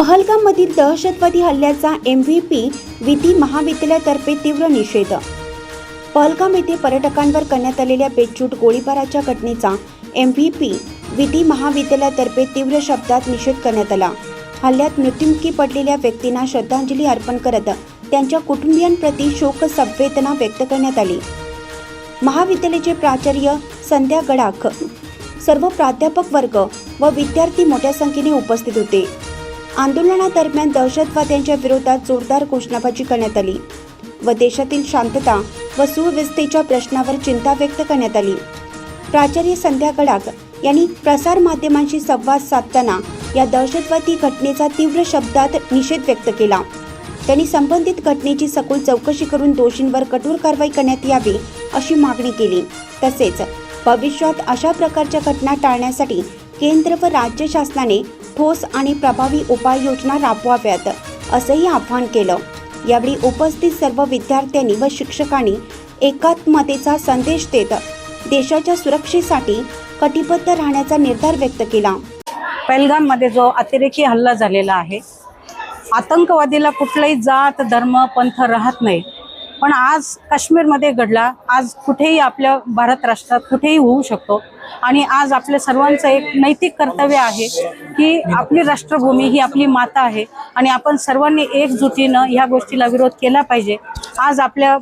पहलगाममधील दहशतवादी हल्ल्याचा M V P विधी महाविद्यालयातर्फे तीव्र निषेध. पहलगाम येथे पर्यटकांवर करण्यात आलेल्या बेछूट गोळीबाराच्या घटनेचा एम व्ही पी विधी महाविद्यालयातर्फे तीव्र शब्दात निषेध करण्यात आला. हल्ल्यात मृत्युमुखी पडलेल्या व्यक्तींना श्रद्धांजली अर्पण करत त्यांच्या कुटुंबियांप्रती शोक संवेदना व्यक्त करण्यात आली. महाविद्यालयाचे प्राचार्य संध्या गडाख सर्व प्राध्यापक वर्ग व विद्यार्थी मोठ्या संख्येने उपस्थित होते. आंदोलनादरम्यान दहशतवाद्यांच्या विरोधात जोरदार घोषणाबाजी करण्यात आली व देशातील शांतता व सुव्यवस्थेच्या प्रश्नावर चिंता व्यक्त करण्यात आली. प्राचार्य संध्या गडाख यांनी प्रसारमाध्यमांशी संवाद साधताना या दहशतवादी घटनेचा तीव्र शब्दात निषेध व्यक्त केला. त्यांनी संबंधित घटनेची सखोल चौकशी करून दोषींवर कठोर कारवाई करण्यात यावी अशी मागणी केली. तसेच भविष्यात अशा प्रकारच्या घटना टाळण्यासाठी केंद्र व राज्य शासनाने ठोस आणि प्रभावी उपाययोजना राबवाव्यात असंही आवाहन केलं. यावेळी उपस्थित सर्व विद्यार्थ्यांनी व शिक्षकांनी एकात्मतेचा संदेश देत देशाच्या सुरक्षेसाठी कटिबद्ध राहण्याचा निर्धार व्यक्त केला. पहलगाममध्ये जो अतिरेकी हल्ला झालेला आहे आतंकवादीला कुठलाही जात धर्म पंथ राहत नाही. पण आज काश्मीरमध्ये घडला आज कुठेही आपल्या भारत राष्ट्रात कुठेही होऊ शकतो. आणि आज आपल्या सर्वांचं एक नैतिक कर्तव्य आहे की आपली राष्ट्रभूमी ही आपली माता आहे आणि आपण सर्वांनी एकजुटीनं ह्या गोष्टीला विरोध केला पाहिजे. आज आपल्या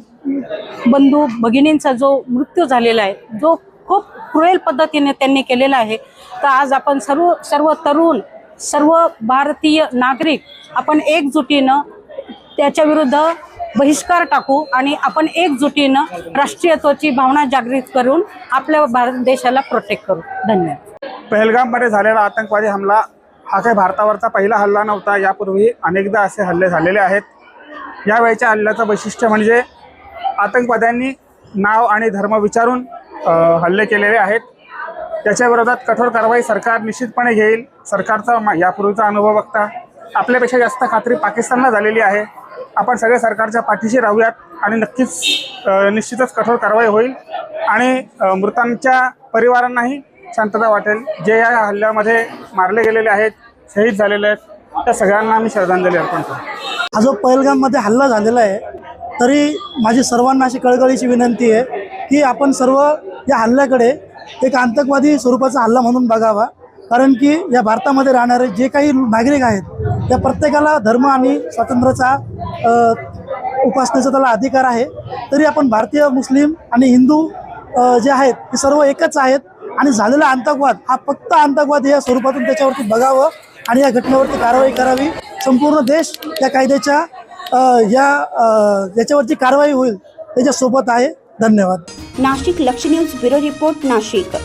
बंधू भगिनींचा जो मृत्यू झालेला आहे जो खूप क्रुएल पद्धतीने त्यांनी केलेला आहे तर आज आपण सर्व सर्व तरुण सर्व भारतीय नागरिक आपण एकजुटीनं त्याच्या विरुद्ध बहिष्कार टाकू आणि आपण एकजुटीनं राष्ट्रीयत्वाची भावना जागृत करून आपल्या भारत देशाला प्रोटेक्ट करू. धन्यवाद. पहलगाममध्ये झालेला आतंकवादी हमला हा काही भारतावरचा पहिला हल्ला नव्हता. यापूर्वी अनेकदा असे हल्ले झालेले आहेत. यावेळच्या हल्ल्याचं वैशिष्ट्य म्हणजे आतंकवाद्यांनी नाव आणि धर्म विचारून हल्ले केलेले आहेत. त्याच्या विरोधात कठोर कारवाई सरकार निश्चितपणे घेईल. सरकारचा मा- यापूर्वीचा अनुभव बघता. आपल्यापेक्षा जास्त खात्री पाकिस्तानला झालेली आहे. आपण सगळे सरकारच्या पाठीशी राहूयात आणि नक्कीच निश्चितच कठोर कारवाई होईल. आणि मृतांच्या परिवारांनाही शांतता वाटेल. जे या हल्ल्यामध्ये मारले गेलेले आहेत शहीद झालेले आहेत त्या सगळ्यांना आम्ही श्रद्धांजली अर्पण करतो. हा जो पहलगाममध्ये हल्ला झालेला आहे तरी माझी सर्वांना अशी कळकळीची विनंती आहे की आपण सर्व या हल्ल्याकडे एक आतंकवादी स्वरूपाचा हल्ला म्हणून बघावा. कारण की या भारतामध्ये राहणारे जे काही नागरिक आहेत त्या प्रत्येकाला धर्म आणि स्वातंत्र्याचा उपासनेचा त्याला अधिकार आहे. तरी आपण भारतीय मुस्लिम आणि हिंदू जे आहेत ते सर्व एकच आहेत. आणि झालेला आतंकवाद हा फक्त आतंकवाद या स्वरूपातून त्याच्यावरती बघावं आणि या घटनेवरती कारवाई करावी. संपूर्ण देश या कायद्याच्या या याच्यावरती कारवाई होईल त्याच्यासोबत आहे. धन्यवाद. नाशिक लक्ष न्यूज ब्युरो रिपोर्ट नाशिक.